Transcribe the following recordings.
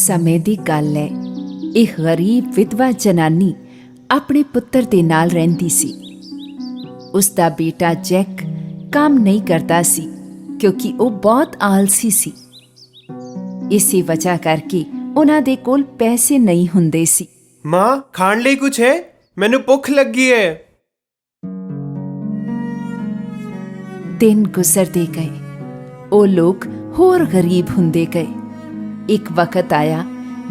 ਸਮੇਂ ਦੀ ਗੱਲ ਹੈ। ਇੱਕ ਗਰੀਬ ਵਿਧਵਾ ਜਨਾਨੀ ਆਪਣੇ ਪੁੱਤਰ ਦੇ ਨਾਲ ਰਹਿੰਦੀ ਸੀ। ਉਸ ਦਾ ਬੇਟਾ ਜੈਕ ਕੰਮ ਨਹੀਂ ਕਰਦਾ ਸੀ ਕਿਉਂਕਿ ਉਹ ਬਹੁਤ ਆਲਸੀ ਸੀ। ਇਸੇ ਵਜ੍ਹਾ ਕਰਕੇ ਉਹਨਾਂ ਦੇ ਕੋਲ ਪੈਸੇ ਨਹੀਂ ਹੁੰਦੇ ਸੀ। ਮਾਂ ਖਾਣ ਲਈ ਕੁਝ ਹੈ? ਮੈਨੂੰ ਭੁੱਖ ਲੱਗੀ ਹੈ। ਦਿਨ ਗੁਜ਼ਰਦੇ ਗਏ। ਉਹ ਲੋਕ ਹੋਰ ਗਰੀਬ ਹੁੰਦੇ ਗਏ। ਇੱਕ ਵਕਤ ਆਇਆ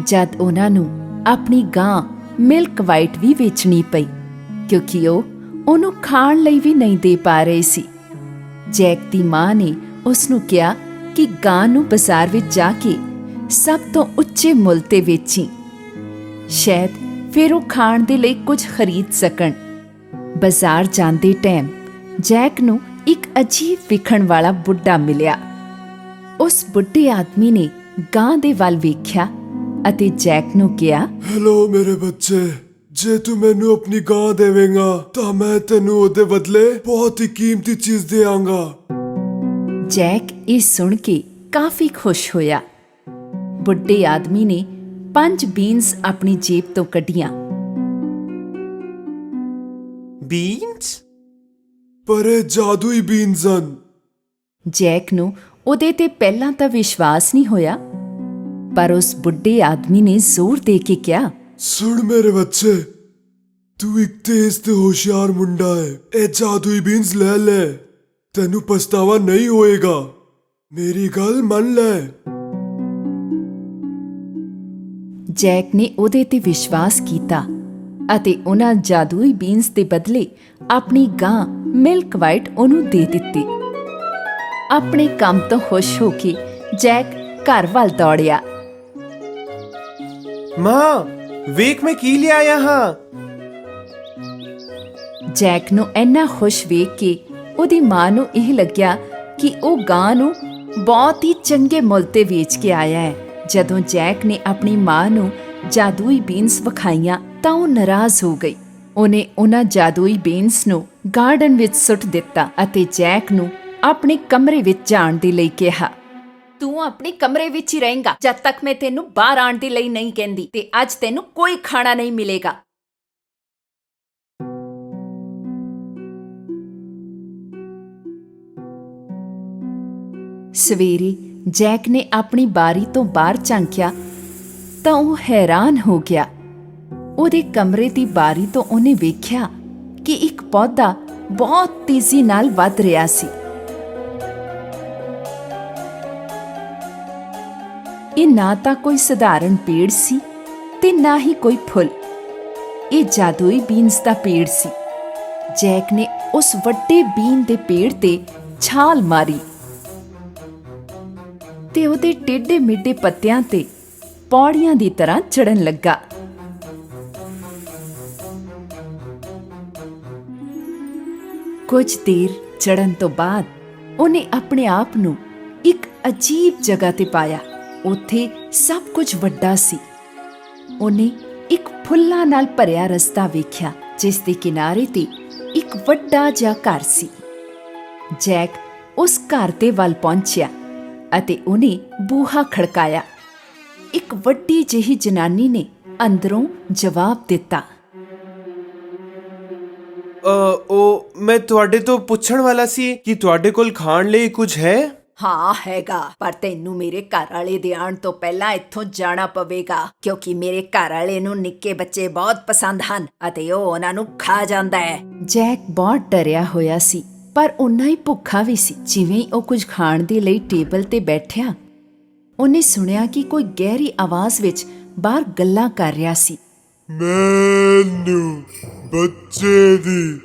ਜਦ ਉਹਨਾਂ ਨੂੰ ਆਪਣੀ ਗਾਂ ਮਿਲਕ ਵਾਈਟ ਵੀ ਵੇਚਣੀ ਪਈ, ਕਿਉਂਕਿ ਉਹ ਉਹਨੂੰ ਖਾਣ ਲਈ ਵੀ ਨਹੀਂ ਦੇ ਪਾ ਰਹੀ ਸੀ। ਜੈਕ ਦੀ ਮਾਂ ਨੇ ਉਸ ਨੂੰ ਕਿਹਾ ਕਿ ਗਾਂ ਨੂੰ ਬਾਜ਼ਾਰ ਵਿੱਚ ਜਾ ਕੇ ਸਭ ਤੋਂ ਉੱਚੇ ਮੁੱਲ ਤੇ ਵੇਚੀ। ਸ਼ਾਇਦ ਫਿਰ ਉਹ ਖਾਣ ਦੇ ਲਈ ਕੁਝ ਖਰੀਦ ਸਕਣ। ਬਾਜ਼ਾਰ ਜਾਂਦੇ ਟਾਈਮ ਜੈਕ ਨੂੰ ਇੱਕ ਅਜੀਬ ਵਿਖਣ ਵਾਲਾ ਬੁੱਢਾ ਮਿਲਿਆ। ਉਸ ਬੁੱਢੇ ਆਦਮੀ ਨੇ ਗਾਂ ਦੇ ਵੱਲ ਵੇਖਿਆ ਅਤੇ ਜੈਕ ਨੂੰ ਕਿਹਾ ਹੈਲੋ ਮੇਰੇ ਬੱਚੇ ਜੇ ਤੂੰ ਮੈਨੂੰ ਆਪਣੀ ਗਾਂ ਦੇਵੇਂਗਾ ਤਾਂ ਮੈਂ ਤੈਨੂੰ ਉਹਦੇ ਬਦਲੇ ਬਹੁਤ ਹੀ ਕੀਮਤੀ ਚੀਜ਼ ਦੇਵਾਂਗਾ ਜੈਕ ਇਹ ਸੁਣ ਕੇ ਕਾਫੀ ਖੁਸ਼ ਹੋਇਆ। ਬੁੱਢੇ ਆਦਮੀ ਨੇ ਪੰਜ ਬੀਨਸ ਆਪਣੀ ਜੇਬ ਤੋਂ ਕੱਢੀਆਂ। ਬੀਨਸ? ਪਰ ਇਹ ਜਾਦੂਈ ਬੀਨਸ ਹਨ। ਜੈਕ ਨੂੰ ਉਹਦੇ ਤੇ ਪਹਿਲਾਂ ਤਾਂ ਵਿਸ਼ਵਾਸ ਨਹੀਂ ਹੋਇਆ। ਪਰ ਉਸ ਬੁੱਢੇ ਆਦਮੀ ਨੇ ਜ਼ੋਰ ਦੇ ਕੇ ਕਿਹਾ ਸੁਣ ਮੇਰੇ ਬੱਚੇ ਤੂੰ ਇੱਕ ਤੇਜ਼ ਤੇ ਹੋਸ਼ਿਆਰ ਮੁੰਡਾ ਹੈ ਇਹ ਜਾਦੂਈ ਬੀਨਸ ਲੈ ਲੈ ਤੈਨੂੰ ਪਛਤਾਵਾ ਨਹੀਂ ਹੋਏਗਾ। ਮੇਰੀ ਗੱਲ ਮੰਨ ਲੈ। ਜੈਕ ਨੇ ਉਹਦੇ ਤੇ ਵਿਸ਼ਵਾਸ ਕੀਤਾ ਅਤੇ ਉਹਨਾਂ ਜਾਦੂਈ ਬੀਨਸ ਦੇ ਬਦਲੇ ਆਪਣੀ ਗਾਂ ਮਿਲਕ ਵਾਈਟ ਉਹਨੂੰ ਦੇ ਦਿੱਤੀ। ਆਪਣੇ ਕੰਮ ਤੋਂ ਖੁਸ਼ ਹੋ ਕੇ ਜੈਕ ਘਰ ਵੱਲ ਦੌੜਿਆ। ਮਾਂ ਵੇਖ ਮੈਂ ਕੀ ਲਿਆਇਆ ਹਾਂ। ਜੈਕ ਨੂੰ ਇੰਨਾ ਖੁਸ਼ ਵੇਖ ਕੇ ਉਹਦੀ ਮਾਂ ਨੂੰ ਇਹ ਲੱਗਿਆ ਕਿ ਉਹ ਗਾਂ ਨੂੰ ਬਹੁਤ ਹੀ ਚੰਗੇ ਮੁੱਲ ਤੇ ਵੇਚ ਕੇ ਆਇਆ ਹੈ। ਜਦੋਂ ਜੈਕ ਨੇ ਆਪਣੀ ਮਾਂ ਨੂੰ ਜਾਦੂਈ ਬੀਨਸ ਵਿਖਾਈਆਂ ਤਾਂ ਉਹ ਨਾਰਾਜ਼ ਹੋ ਗਈ। ਉਹਨੇ ਉਹਨਾਂ ਜਾਦੂਈ ਬੀਨਸ ਨੂੰ ਗਾਰਡਨ ਵਿੱਚ ਸੁੱਟ ਦਿੱਤਾ ਅਤੇ ਜੈਕ ਨੂੰ ਆਪਣੇ ਕਮਰੇ ਵਿੱਚ ਜਾਣ ਦੇ ਲਈ ਕਿਹਾ। ਤੂੰ ਆਪਣੇ ਕਮਰੇ ਵਿੱਚ ਹੀ ਰਹੇਂਗਾ ਜਦ ਤੱਕ ਮੈਂ ਤੈਨੂੰ ਬਾਹਰ ਆਉਣ ਦੇ ਲਈ ਨਹੀਂ ਕਹਿੰਦੀ ਤੇ ਅੱਜ ਤੈਨੂੰ ਕੋਈ ਖਾਣਾ ਨਹੀਂ ਮਿਲੇਗਾ। ਸਵੇਰੇ ਜੈਕ ਨੇ ਆਪਣੀ ਬਾਰੀ ਤੋਂ ਬਾਹਰ ਝਾਂਕਿਆ ਤਾਂ ਉਹ ਹੈਰਾਨ ਹੋ ਗਿਆ। ਉਹਦੇ ਕਮਰੇ ਦੀ ਬਾਰੀ ਤੋਂ ਉਹਨੇ ਵੇਖਿਆ ਕਿ ਇੱਕ ਪੌਦਾ ਬਹੁਤ ਤੇਜ਼ੀ ਨਾਲ ਵੱਧ ਰਿਹਾ ਸੀ। ਨਾ ਤਾਂ ਕੋਈ ਸਧਾਰਨ ਪੇੜ ਸੀ ਤੇ ਨਾ ਹੀ ਕੋਈ ਫੁੱਲ। ਇਹ ਜਾਦੂਈ ਬੀਨਸ ਦਾ ਪੇੜ ਸੀ। ਜੈਕ ਨੇ ਉਸ ਵੱਡੇ ਬੀਨ ਦੇ ਪੇੜ ਤੇ ਛਾਲ ਮਾਰੀ ਤੇ ਉਹਦੇ ਟੇਢੇ ਮਿੱਡੇ ਪੱਤਿਆਂ ਤੇ ਪੌੜੀਆਂ ਦੀ ਤਰ੍ਹਾਂ ਚੜਨ ਲੱਗਾ। ਕੁਝ ਦੇਰ ਚੜਨ ਤੋਂ ਬਾਅਦ ਉਹਨੇ ਆਪਣੇ ਆਪ ਨੂੰ ਇੱਕ ਅਜੀਬ ਜਗ੍ਹਾ ਤੇ ਪਾਇਆ। ਉੱਥੇ ਸਭ ਕੁਝ ਵੱਡਾ ਸੀ। ਉਹਨੇ ਇੱਕ ਫੁੱਲਾਂ ਨਾਲ ਭਰਿਆ ਰਸਤਾ ਵੇਖਿਆ, ਜਿਸ ਦੇ ਕਿਨਾਰੇ ਤੇ ਇੱਕ ਵੱਡਾ ਜਿਹਾ ਘਰ ਸੀ। ਜੈਕ ਉਸ ਘਰ ਦੇ ਵੱਲ ਪਹੁੰਚਿਆ ਅਤੇ ਉਹਨੇ ਬੂਹਾ ਖੜਕਾਇਆ। ਇੱਕ ਵੱਡੀ ਜਿਹੀ ਜਨਾਨੀ ਨੇ ਅੰਦਰੋਂ ਜਵਾਬ ਦਿੱਤਾ। ਉਹ, ਮੈਂ ਤੁਹਾਡੇ ਤੋਂ ਪੁੱਛਣ ਵਾਲਾ ਸੀ ਕਿ ਤੁਹਾਡੇ ਕੋਲ ਖਾਣ ਲਈ ਕੁਝ ਹੈ? ਹਾਂ ਹੈਗਾ। ਪਰ ਤੈਨੂੰ ਮੇਰੇ ਘਰ ਵਾਲੇ ਦੇ ਆਉਣ ਤੋਂ ਪਹਿਲਾਂ ਇੱਥੋਂ ਜਾਣਾ ਪਵੇਗਾ ਕਿਉਂਕਿ ਮੇਰੇ ਘਰ ਵਾਲੇ ਨੂੰ ਨਿੱਕੇ ਬੱਚੇ ਬਹੁਤ ਪਸੰਦ ਹਨ ਅਤੇ ਉਹ ਉਹਨਾਂ ਨੂੰ ਖਾ ਜਾਂਦਾ ਹੈ। ਜੈਕ ਬਹੁਤ ਡਰਿਆ ਹੋਇਆ ਸੀ ਪਰ ਉਨਾ ਹੀ ਭੁੱਖਾ ਵੀ ਸੀ ਜਿਵੇਂ ਹੀ ਉਹ ਕੁਝ ਖਾਣ ਦੇ ਲਈ ਟੇਬਲ ਤੇ ਬੈਠਿਆ। ਉਹਨੇ ਸੁਣਿਆ ਕਿ ਕੋਈ ਗਹਿਰੀ ਆਵਾਜ਼ ਵਿੱਚ ਬਾਹਰ ਗੱਲਾਂ ਕਰ ਰਿਹਾ ਸੀ। ਮੈਨੂੰ ਬੱਚੇ ਦੀ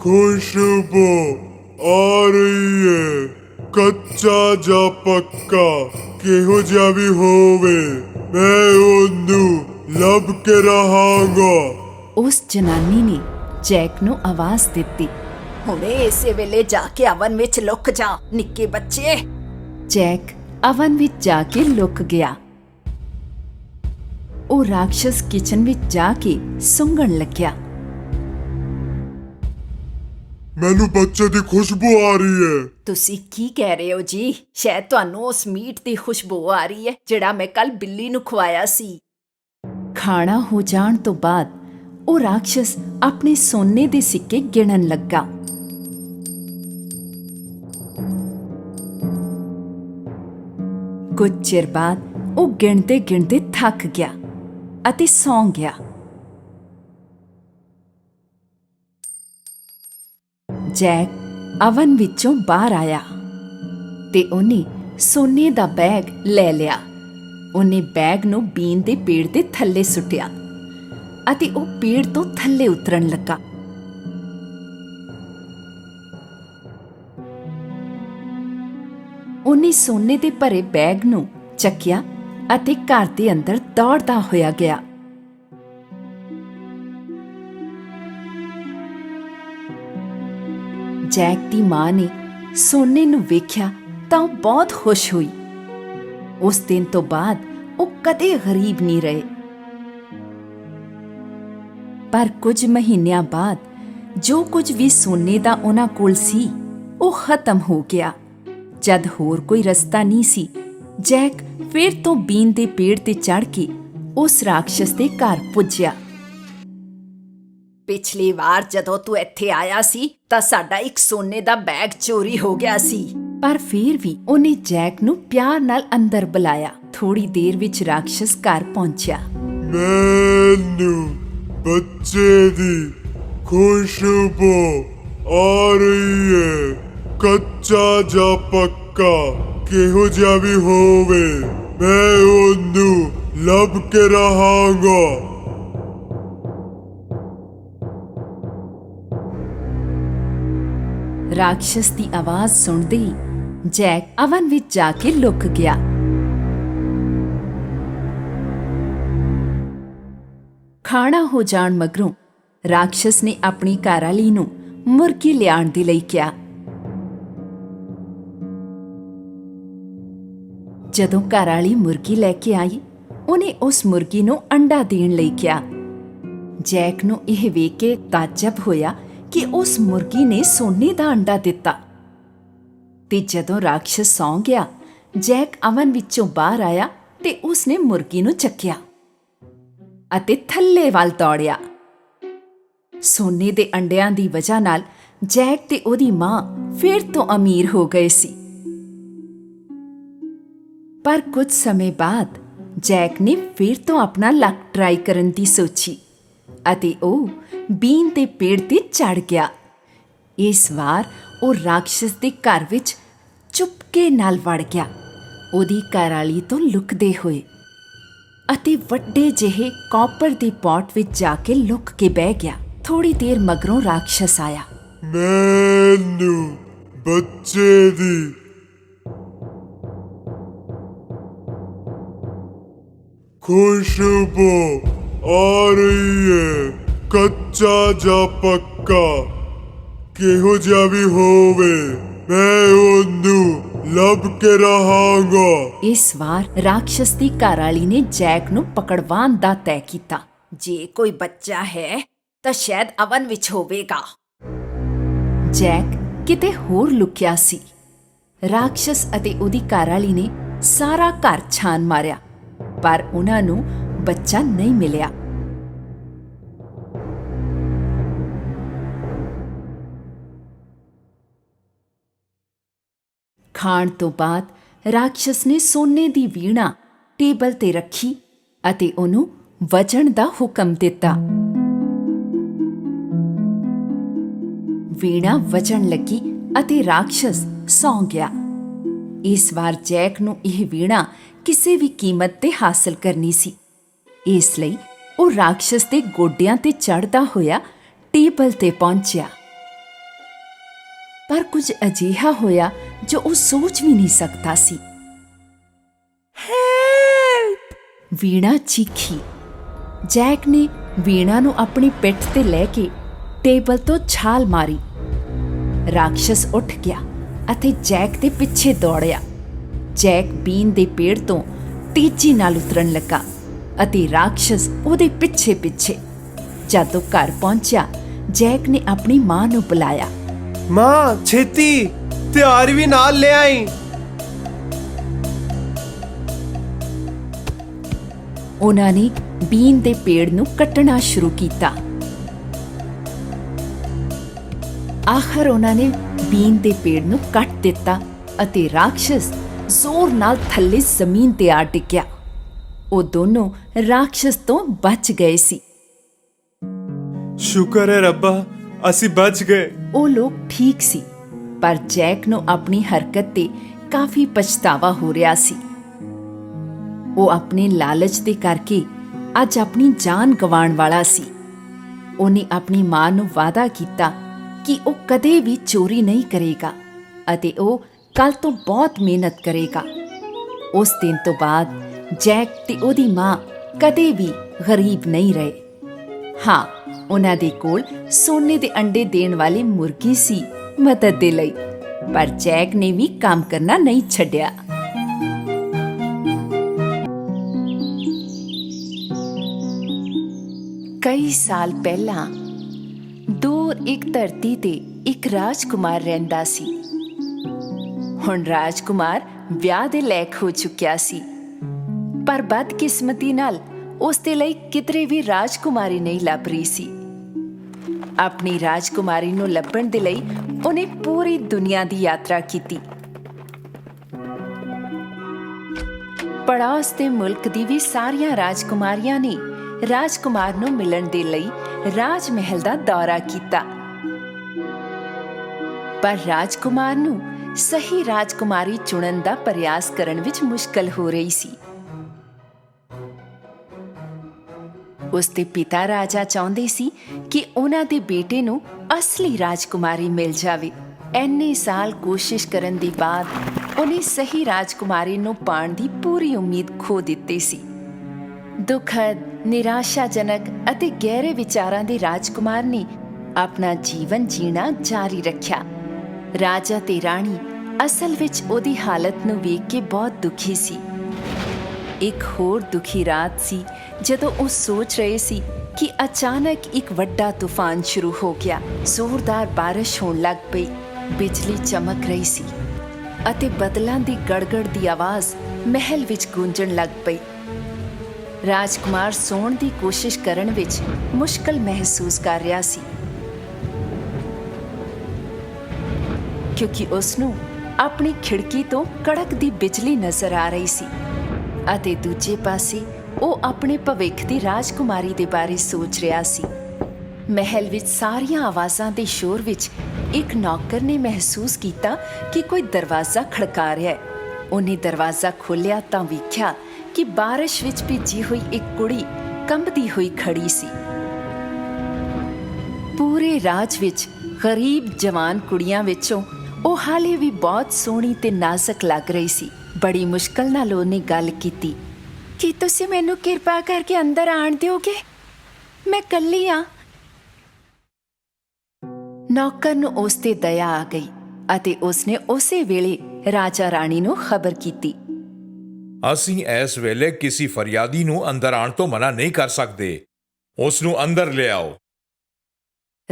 ਖੁਸ਼ਬੂ ਆ ਰਹੀ ਹੈ। ਕੱਚਾ ਜਾਂ ਪੱਕਾ ਕਿਹੋ ਜਿਹਾ ਵੀ ਹੋਵੇ ਮੈਂ ਉਹਨੂੰ ਲੱਭ ਕੇ ਰਹਾਂਗਾ। ਉਸ ਜਨਾਨੀ ਨੇ ਜੈਕ ਨੂੰ ਆਵਾਜ਼ ਦਿੱਤੀ ਹੁਣੇ ਇਸੇ ਵੇਲੇ ਜਾ ਕੇ ਅਵਨ ਵਿੱਚ ਲੁਕ ਜਾ ਨਿੱਕੇ ਬੱਚੇ! ਜੈਕ ਅਵਨ ਵਿੱਚ ਜਾ ਕੇ ਲੁਕ ਗਿਆ। ਉਹ ਰਾਖਸ਼ਸ ਕਿਚਨ ਵਿੱਚ ਜਾ ਕੇ ਸੁੰਘਣ ਲੱਗਿਆ। ਮੈਨੂੰ ਬੱਚੇ ਦੀ ਖੁਸ਼ਬੂ ਆ ਰਹੀ ਹੈ। ਤੁਸੀਂ ਕੀ ਕਹਿ ਰਹੇ ਹੋ ਜੀ? ਸ਼ਾਇਦ ਤੁਹਾਨੂੰ ਉਸ ਮੀਟ ਦੀ ਖੁਸ਼ਬੂ ਆ ਰਹੀ ਹੈ, ਜਿਹੜਾ ਮੈਂ ਕੱਲ ਬਿੱਲੀ ਨੂੰ ਖਵਾਇਆ ਸੀ। ਖਾਣਾ ਹੋ ਜਾਣ ਤੋਂ ਬਾਅਦ, ਉਹ ਰਾਖਸ਼ ਆਪਣੇ ਸੋਨੇ ਦੇ ਸਿੱਕੇ ਗਿਣਨ ਲੱਗਾ। ਕੁਝ ਚਿਰ ਬਾਅਦ ਉਹ ਗਿਣਦੇ ਗਿਣਦੇ ਥੱਕ ਗਿਆ ਅਤੇ ਸੌਂ ਗਿਆ। ਜੈਕ ਅਵਨ ਵਿੱਚੋਂ ਬਾਹਰ ਆਇਆ ਤੇ ਉਹਨੇ ਸੋਨੇ ਦਾ ਬੈਗ ਲੈ ਲਿਆ। ਉਹਨੇ ਬੈਗ ਨੂੰ ਬੀਨ ਦੇ ਪੇੜ ਦੇ ਥੱਲੇ ਸੁੱਟਿਆ ਅਤੇ ਉਹ ਪੇੜ ਤੋਂ ਥੱਲੇ ਉਤਰਨ ਲੱਗਾ। ਉਹਨੇ ਸੋਨੇ ਦੇ ਭਰੇ ਬੈਗ ਨੂੰ ਚੱਕਿਆ ਅਤੇ ਘਰ ਦੇ ਅੰਦਰ ਦੌੜਦਾ ਹੋਇਆ ਗਿਆ। ਜੈਕ ਦੀ ਮਾਂ ਨੇ ਸੋਨੇ ਨੂੰ ਵੇਖਿਆ ਤਾਂ ਉਹ ਬਹੁਤ ਖੁਸ਼ ਹੋਈ। ਉਸ ਦਿਨ ਤੋਂ ਬਾਅਦ ਉਹ ਕਦੇ ਗਰੀਬ ਨਹੀਂ ਰਹੇ। ਪਰ ਕੁਝ ਮਹੀਨਿਆਂ ਬਾਅਦ ਜੋ ਕੁਝ ਵੀ ਸੋਨੇ ਦਾ ਉਹਨਾਂ ਕੋਲ ਸੀ, ਉਹ ਖਤਮ ਹੋ ਗਿਆ। ਜਦ ਹੋਰ ਕੋਈ ਰਸਤਾ ਨਹੀਂ ਸੀ, ਜੈਕ ਫਿਰ ਤੋਂ ਬੀਨ ਦੇ ਪੇੜ ਤੇ ਚੜ ਕੇ ਉਸ ਰਾਖਸ਼ ਦੇ ਘਰ ਪੁੱਜਿਆ। ਪਿਛਲੀ ਵਾਰ ਜਦੋਂ ਤੂੰ ਇੱਥੇ ਆਇਆ ਸੀ ਤਾਂ ਸਾਡਾ ਇੱਕ ਸੋਨੇ ਦਾ ਬੈਗ ਚੋਰੀ ਹੋ ਗਿਆ ਸੀ। ਪਰ ਫਿਰ ਵੀ ਉਹਨੇ ਜੈਕ ਨੂੰ ਪਿਆਰ ਨਾਲ ਅੰਦਰ ਬੁਲਾਇਆ। ਥੋੜੀ ਦੇਰ ਵਿੱਚ ਰਾਖਸ਼ ਘਰ ਪਹੁੰਚਿਆ। ਮੈਨੂੰ ਬੱਚੇ ਦੀ ਖੁਸ਼ਬੂ ਆ ਰਹੀ ਹੈ ਕੱਚਾ ਜਾਂ ਪੱਕਾ ਕਿਹੋ ਜਿਹਾ ਵੀ ਹੋਵੇ ਮੈਂ ਉਹਨੂੰ ਲੱਭ ਕੇ ਰਹਾਂਗਾ। ਰਾਖਸ਼ ਦੀ ਆਵਾਜ਼ ਸੁਣਦੇ ਹੀ ਜੈਕ ਅਵਨ ਵਿੱਚ ਜਾ ਕੇ ਲੁਕ ਗਿਆ। ਖਾਣਾ ਹੋ ਜਾਣ ਮਗਰੋਂ ਰਾਖਸ਼ ਨੇ ਆਪਣੀ ਘਰਵਾਲੀ ਨੂੰ ਮੁਰਗੀ ਲਿਆਉਣ ਦੇ ਲਈ ਕਿਹਾ। ਜਦੋਂ ਘਰਵਾਲੀ ਮੁਰਗੀ ਲੈ ਕੇ ਆਈ, ਉਹਨੇ ਉਸ ਮੁਰਗੀ ਨੂੰ ਅੰਡਾ ਦੇਣ ਲਈ ਕਿਹਾ। ਜੈਕ ਨੂੰ ਇਹ ਵੇਖ ਕੇ ਤਾਜਬ ਹੋਇਆ ਕਿ ਉਸ ਮੁਰਗੀ ਨੇ ਸੋਨੇ ਦਾ ਅੰਡਾ ਦਿੱਤਾ। ਤੇ ਜਦੋਂ ਰਾਖਸ਼ ਸੌਂ ਗਿਆ, ਜੈਕ ਅਵਨ ਵਿੱਚੋਂ ਬਾਹਰ ਆਇਆ ਤੇ ਉਸਨੇ ਮੁਰਗੀ ਨੂੰ ਚੱਕਿਆ ਅਤੇ ਥੱਲੇ ਵੱਲ ਦੌੜਿਆ। ਸੋਨੇ ਦੇ ਅੰਡਿਆਂ ਦੀ ਵਜ੍ਹਾ ਨਾਲ ਜੈਕ ਤੇ ਉਹਦੀ ਮਾਂ ਫਿਰ ਤੋਂ ਅਮੀਰ ਹੋ ਗਏ ਸੀ। ਪਰ ਕੁਝ ਸਮੇਂ ਬਾਅਦ ਜੈਕ ਨੇ ਫਿਰ ਤੋਂ ਆਪਣਾ ਲੱਕ ਟਰਾਈ ਕਰਨ ਦੀ ਸੋਚੀ ਅਤੇ ਉਹ ਬੀਨ ਦੇ ਪੇੜ ਤੇ ਚੜ ਗਿਆ। ਇਸ ਵਾਰ ਉਹ ਰਾਖਸ਼ ਦੇ ਘਰ ਵਿੱਚ ਚੁਪਕੇ ਨਾਲ ਵੜ ਗਿਆ। ਉਹਦੀ ਘਰਵਾਲੀ ਤੋਂ ਲੁਕਦੇ ਹੋਏ ਅਤੇ ਵੱਡੇ ਜਿਹੇ ਕਾਪਰ ਦੇ ਪੌਟ ਵਿੱਚ ਜਾ ਕੇ ਲੁਕ ਕੇ ਬਹਿ ਗਿਆ। ਥੋੜੀ ਦੇਰ ਮਗਰੋਂ ਰਾਖਸ਼ ਆਇਆ। ਮੈਨੂੰ ਬੱਚੇ ਦੀ ਖੁਸ਼ਬੂ ਆ ਰਹੀ ਹੈ। ਕੱਚਾ ਜਾਂ ਪੱਕਾ? ਕਿਹੋ ਜਿਹਾ ਵੀ ਹੋਵੇ, ਮੈਂ ਉਹਨੂੰ ਲੱਭ ਕੇ ਰਹਾਂਗਾ। ਇਸ ਵਾਰ ਰਾਖਸ਼ ਦੀ ਘਰਵਾਲੀ ਨੇ ਜੈਕ ਨੂੰ ਪਕੜਵਾਉਣ ਦਾ ਤੈਅ ਕੀਤਾ। ਜੇ ਕੋਈ ਬੱਚਾ ਹੈ, ਤਾਂ ਸ਼ਾਇਦ ਅਵਨ ਵਿੱਚ ਹੋਵੇਗਾ। ਜੈਕ ਕਿਤੇ ਹੋਰ ਲੁਕਿਆ ਸੀ। ਰਾਖਸ਼ ਅਤੇ ਉਹਦੀ ਘਰਵਾਲੀ ਨੇ ਸਾਰਾ ਘਰ ਛਾਨ ਮਾਰਿਆ, ਪਰ ਉਹਨਾਂ ਨੂੰ ਬੱਚਾ ਨਹੀਂ ਮਿਲਿਆ। ਖਾਣ ਤੋਂ ਬਾਅਦ ਰਾਖਸ਼ ਨੇ ਸੋਨੇ ਦੀ ਵੀਣਾ ਟੇਬਲ ਤੇ ਰੱਖੀ ਅਤੇ ਉਹਨੂੰ ਵਜਣ ਦਾ ਹੁਕਮ ਦਿੱਤਾ। ਵੀਣਾ ਵਜਣ ਲੱਗੀ ਅਤੇ ਰਾਖਸ਼ ਸੌਂ ਗਿਆ। ਇਸ ਵਾਰ ਜੈਕ ਨੂੰ ਇਹ ਵੀਣਾ ਕਿਸੇ ਵੀ ਕੀਮਤ ਤੇ ਹਾਸਲ ਕਰਨੀ ਸੀ। ਇਸ ਲਈ ਉਹ ਰਾਖਸ਼ ਦੇ ਗੋਡਿਆਂ ਤੇ ਚੜਦਾ ਹੋਇਆ ਟੇਬਲ ਤੇ ਪਹੁੰਚਿਆ। ਪਰ ਕੁਝ ਅਜੀਹਾ ਹੋਇਆ ਜੋ ਉਹ ਸੋਚ ਵੀ ਨਹੀਂ ਸਕਦਾ ਸੀ। ਹੈਲਪ ਵੀਣਾ ਚੀਖੀ। ਜੈਕ ਨੇ ਵੀਣਾ ਨੂੰ ਆਪਣੀ ਪਿੱਠ ਤੇ ਲੈ ਕੇ ਟੇਬਲ ਤੋਂ ਛਾਲ ਮਾਰੀ। ਰਾਖਸ਼ ਉੱਠ ਗਿਆ ਅਤੇ ਜੈਕ ਦੇ ਪਿੱਛੇ ਦੌੜਿਆ। ਜੈਕ ਬੀਨ ਦੇ ਪੇੜ ਤੋਂ ਤੇਜ਼ੀ ਨਾਲ ਉਤਰਨ ਲੱਗਾ ਅਤੇ ਰਾਖਸ਼ ਉਹਦੇ ਪਿੱਛੇ ਪਿੱਛੇ। ਜਦੋਂ ਘਰ ਪਹੁੰਚਿਆ ਜੈਕ ਨੇ ਆਪਣੀ ਮਾਂ ਨੂੰ ਬੁਲਾਇਆ। ਮਾਂ ਛੇਤੀ! ਤਿਆਰ ਵੀ ਨਾਲ ਲੈ ਆਈ ਉਹਨਾਂ ਨੇ ਬੀਨ ਦੇ ਪੇੜ ਨੂੰ ਕੱਟਣਾ ਸ਼ੁਰੂ ਕੀਤਾ। ਆਖਰ ਉਹਨਾਂ ਨੇ ਬੀਨ ਦੇ ਪੇੜ ਨੂੰ ਕੱਟ ਦਿੱਤਾ ਅਤੇ ਰਾਖਸ਼ ਜ਼ੋਰ ਨਾਲ ਥੱਲੇ ਜ਼ਮੀਨ ਤੇ ਆ ਡਿੱਗਿਆ। ਉਹ ਦੋਨੋਂ ਰਾਖਸ਼ ਤੋਂ ਬਚ ਗਏ ਸੀ। ਸ਼ੁਕਰ ਹੈ ਰੱਬਾ ਅਸੀਂ ਬਚ ਗਏ। ਉਹ ਲੋਕ ਠੀਕ ਸੀ। ਪਰ ਜੈਕ ਨੂੰ ਆਪਣੀ ਹਰਕਤ ਤੇ ਕਾਫੀ ਪਛਤਾਵਾ ਹੋ ਰਿਹਾ ਸੀ। ਉਹ ਆਪਣੇ ਲਾਲਚ ਦੇ ਕਰਕੇ ਅੱਜ ਆਪਣੀ ਜਾਨ ਗਵਾਉਣ ਵਾਲਾ ਸੀ। ਉਹਨੇ ਆਪਣੀ ਮਾਂ ਨੂੰ ਵਾਅਦਾ ਕੀਤਾ ਕਿ ਉਹ ਕਦੇ ਵੀ ਚੋਰੀ ਨਹੀਂ ਕਰੇਗਾ ਅਤੇ ਉਹ ਕੱਲ ਤੋਂ ਬਹੁਤ ਮਿਹਨਤ ਕਰੇਗਾ। ਉਸ ਦਿਨ ਤੋਂ ਬਾਅਦ ਜੈਕ ਤੇ ਉਹਦੀ ਮਾਂ ਕਦੇ ਵੀ ਗਰੀਬ ਨਹੀਂ ਰਹੇ। ਹਾਂ, ਉਹਨਾਂ ਦੇ ਕੋਲ ਸੋਨੇ ਦੇ ਅੰਡੇ ਦੇਣ ਵਾਲੀ ਮੁਰਗੀ ਸੀ। ਮਦਦ ਦੇ ਲਈ। ਪਰ ਜੈਕ ਨੇ ਵੀ ਕੰਮ ਕਰਨਾ ਨਹੀਂ ਛੱਡਿਆ। ਕਈ ਸਾਲ ਪਹਿਲਾਂ, ਦੂਰ ਇੱਕ ਧਰਤੀ ਤੇ ਇੱਕ ਰਾਜਕੁਮਾਰ ਰਹਿੰਦਾ ਸੀ। ਹੁਣ ਰਾਜਕੁਮਾਰ ਵਿਆਹ ਦੇ ਲੈਕ ਹੋ ਚੁੱਕਿਆ ਸੀ। ਪਰ ਬਦਕਿਸਮਤੀ ਨਾਲ ਉਸ ਦੇ ਲਈ ਕਿਧਰੇ ਵੀ ਰਾਜਕੁਮਾਰੀ ਨਹੀਂ ਲੱਭ ਰਹੀ ਸੀ। ਆਪਣੀ ਰਾਜਕੁਮਾਰੀ ਨੂੰ ਲੱਭਣ ਦੇ ਲਈ ਉਹਨੇ ਪੂਰੀ ਦੁਨੀਆ ਦੀ ਯਾਤਰਾ ਕੀਤੀ। ਪੜੋਸ ਦੇ ਮੁਲਕ ਦੀ ਵੀ ਸਾਰੀਆਂ ਰਾਜਕੁਮਾਰੀਆਂ ਨੇ ਰਾਜਕੁਮਾਰ ਨੂੰ ਮਿਲਣ ਦੇ ਲਈ ਰਾਜ ਮਹਿਲ ਦਾ ਦੌਰਾ ਕੀਤਾ। ਪਰ ਰਾਜਕੁਮਾਰ ਨੂੰ ਸਹੀ ਰਾਜਕੁਮਾਰੀ ਚੁਣਨ ਦਾ ਪ੍ਰਯਾਸ ਕਰਨ ਵਿੱਚ ਮੁਸ਼ਕਲ ਹੋ ਰਹੀ ਸੀ। ਉਸ ਦੇ ਪਿਤਾ ਰਾਜਾ ਚਾਹੁੰਦੇ ਸੀ ਕਿ ਉਹਨਾਂ ਦੇ ਬੇਟੇ ਨੂੰ ਅਸਲੀ ਰਾਜਕੁਮਾਰੀ ਮਿਲ ਜਾਵੇ। ਐਨੇ ਸਾਲ ਕੋਸ਼ਿਸ਼ ਕਰਨ ਦੇ ਬਾਅਦ ਉਹਨੇ ਸਹੀ ਰਾਜਕੁਮਾਰੀ ਨੂੰ ਪਾਣ ਦੀ ਪੂਰੀ ਉਮੀਦ ਖੋ ਦਿੱਤੀ ਸੀ। ਦੁਖਦ, ਨਿਰਾਸ਼ਾਜਨਕ ਅਤੇ ਗਹਿਰੇ ਵਿਚਾਰਾਂ ਦੇ ਰਾਜਕੁਮਾਰ ਨੇ ਆਪਣਾ ਜੀਵਨ ਜੀਣਾ ਜਾਰੀ ਰੱਖਿਆ। ਰਾਜਾ ਤੇ ਰਾਣੀ ਅਸਲ ਵਿੱਚ ਉਹਦੀ ਹਾਲਤ ਨੂੰ ਵੇਖ ਕੇ ਬਹੁਤ ਦੁਖੀ ਸੀ। ਇੱਕ ਹੋਰ ਦੁਖੀ ਰਾਤ ਸੀ ਜਦੋਂ ਉਹ ਸੋਚ ਰਹੇ ਸੀ ਕਿ ਅਚਾਨਕ ਇੱਕ ਵੱਡਾ ਤੂਫਾਨ ਸ਼ੁਰੂ ਹੋ ਗਿਆ, ਜ਼ੋਰਦਾਰ ਬਾਰਿਸ਼ ਹੋਣ ਲੱਗ ਪਈ, ਬਿਜਲੀ ਚਮਕ ਰਹੀ ਸੀ ਅਤੇ ਬਦਲਾਂ ਦੀ ਗੜਗੜ ਦੀ ਆਵਾਜ਼ ਮਹਿਲ ਵਿੱਚ ਗੂੰਜਣ ਲੱਗ ਪਈ। ਰਾਜਕੁਮਾਰ ਸੌਣ ਦੀ ਕੋਸ਼ਿਸ਼ ਕਰਨ ਵਿੱਚ ਮੁਸ਼ਕਲ ਮਹਿਸੂਸ ਕਰ ਰਿਹਾ ਸੀ। ਕਿਉਂਕਿ ਉਸ ਨੂੰ ਆਪਣੀ ਖਿੜਕੀ ਤੋਂ ਕੜਕ ਦੀ ਬਿਜਲੀ ਨਜ਼ਰ ਆ ਰਹੀ ਸੀ ਅਤੇ ਦੂਜੇ ਪਾਸੇ ਉਹ ਆਪਣੇ ਭਵਿੱਖ ਦੀ ਰਾਜਕੁਮਾਰੀ ਦੇ ਬਾਰੇ ਸੋਚ ਰਿਹਾ ਸੀ। ਮਹਿਲ ਵਿੱਚ ਸਾਰੀਆਂ ਆਵਾਜ਼ਾਂ ਦੇ ਸ਼ੋਰ ਵਿੱਚ ਇੱਕ ਨੌਕਰ ਨੇ ਮਹਿਸੂਸ ਕੀਤਾ ਕਿ ਕੋਈ ਦਰਵਾਜ਼ਾ ਖੜਕਾ ਰਿਹਾ ਹੈ। ਉਹਨੇ ਦਰਵਾਜ਼ਾ ਖੋਲ੍ਹਿਆ ਤਾਂ ਵੇਖਿਆ ਕਿ ਬਾਰਿਸ਼ ਵਿੱਚ ਭਿੱਜੀ ਹੋਈ ਇੱਕ ਕੁੜੀ ਕੰਬਦੀ ਹੋਈ ਖੜੀ ਸੀ। ਪੂਰੇ ਰਾਜ ਵਿੱਚ ਗਰੀਬ ਜਵਾਨ ਕੁੜੀਆਂ ਵਿੱਚੋਂ ਉਹ ਹਾਲੇ ਵੀ ਬਹੁਤ ਸੋਹਣੀ ਤੇ ਨਾਜ਼ੁਕ ਲੱਗ ਰਹੀ ਸੀ। ਬੜੀ ਮੁਸ਼ਕਲ ਨਾਲ ਉਹਨੇ ਗੱਲ ਕੀਤੀ। ਕੀ ਤੁਸੀਂ ਮੈਨੂੰ ਕਿਰਪਾ ਕਰਕੇ ਅੰਦਰ ਆਣ ਦਿਓਗੇ? ਮੈਂ ਕੱਲੀ ਆ। ਨੌਕਰ ਨੂੰ ਉਸ ਤੇ ਦਇਆ ਆ ਗਈ ਅਤੇ ਉਸਨੇ ਉਸੇ ਵੇਲੇ ਰਾਜਾ ਰਾਣੀ ਨੂੰ ਖਬਰ ਕੀਤੀ। ਅਸੀਂ ਇਸ ਵੇਲੇ ਕਿਸੇ ਫਰਿਆਦੀ ਨੂੰ ਅੰਦਰ ਆਉਣ ਤੋਂ ਮਨਾ ਨਹੀਂ ਕਰ ਸਕਦੇ। ਉਸ ਨੂੰ ਅੰਦਰ ਲਿਆਓ।